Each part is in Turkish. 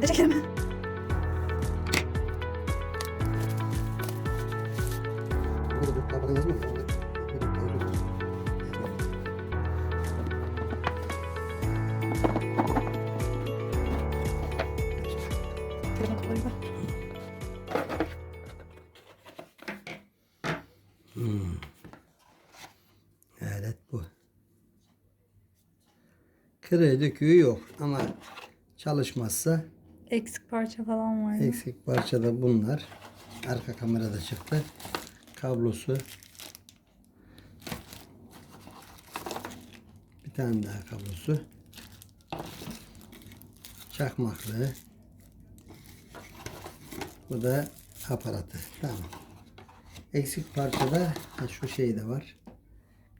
Ne çekelim? Telefon kapalı var. Evet bu. Kırığı döküğü yok ama çalışmazsa Eksik parça falan var. eksik parça da bunlar. Arka kamerada çıktı. Kablosu. Bir tane daha kablosu. Çakmaklığı. Bu da aparatı. Tamam. Eksik parçada ha, şu şey de var.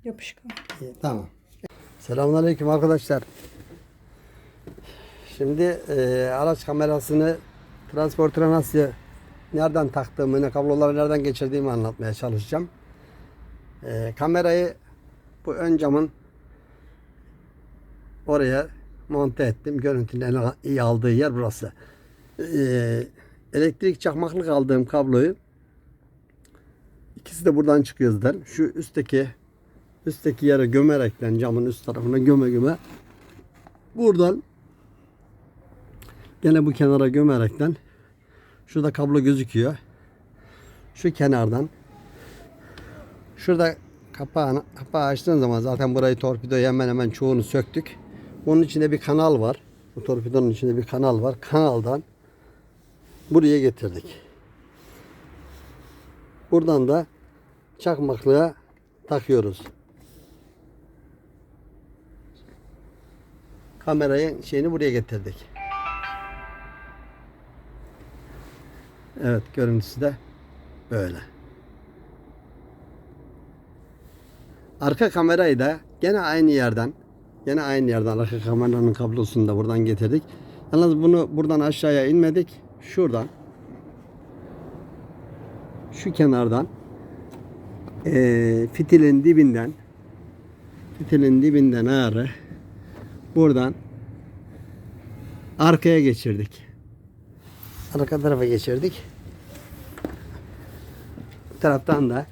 Yapışkan. E, Tamam. Selamünaleyküm arkadaşlar. Şimdi e, araç kamerasını transportera nasıl nereden taktığımı, ne kabloları nereden geçirdiğimi anlatmaya çalışacağım. E, kamerayı bu ön camın oraya monte ettim. Görüntünün en iyi aldığı yer burası. E, elektrik çakmaklık aldığım kabloyu ikisi de buradan çıkıyor zaten. Şu üstteki üstteki yere gömerekten camın üst tarafına göme göme buradan gene bu kenara gömerekten şurada kablo gözüküyor. Şu kenardan şurada kapağını kapağı açtığın zaman zaten burayı torpidoya hemen hemen çoğunu söktük. Bunun içinde bir kanal var. Bu torpidonun içinde bir kanal var. Kanaldan buraya getirdik. Buradan da çakmaklığa takıyoruz. Kamerayı şeyini buraya getirdik. Evet görüntüsü de böyle. Arka kamerayı da gene aynı yerden gene aynı yerden arka kameranın kablosunu da buradan getirdik. Yalnız bunu buradan aşağıya inmedik. Şuradan şu kenardan eee, fitilin dibinden fitilin dibinden ağrı buradan arkaya geçirdik. Arka tarafa geçirdik. Bu taraftan da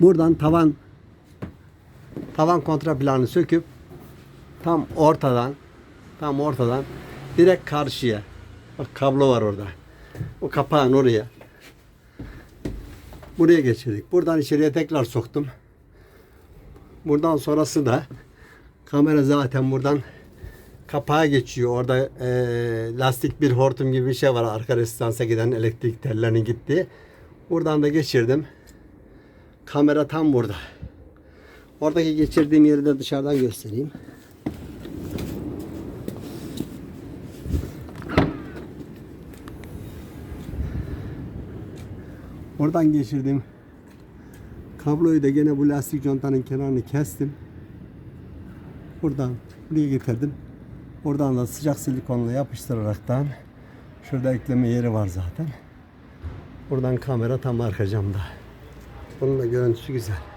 buradan tavan tavan kontraplanı söküp tam ortadan tam ortadan direkt karşıya bak kablo var orada. O kapağın oraya buraya geçirdik. Buradan içeriye tekrar soktum. Buradan sonrası da kamera zaten buradan kapağa geçiyor. Orada e, lastik bir hortum gibi bir şey var. Arka rezistansa giden elektrik tellerinin gittiği. Buradan da geçirdim. Kamera tam burada. Oradaki geçirdiğim yeri de dışarıdan göstereyim. Oradan geçirdim. Kabloyu da gene bu lastik contanın kenarını kestim. Buradan buraya getirdim. Oradan da sıcak silikonla yapıştıraraktan şurada ekleme yeri var zaten. Buradan kamera tam arka camda. Bunun da görüntüsü güzel.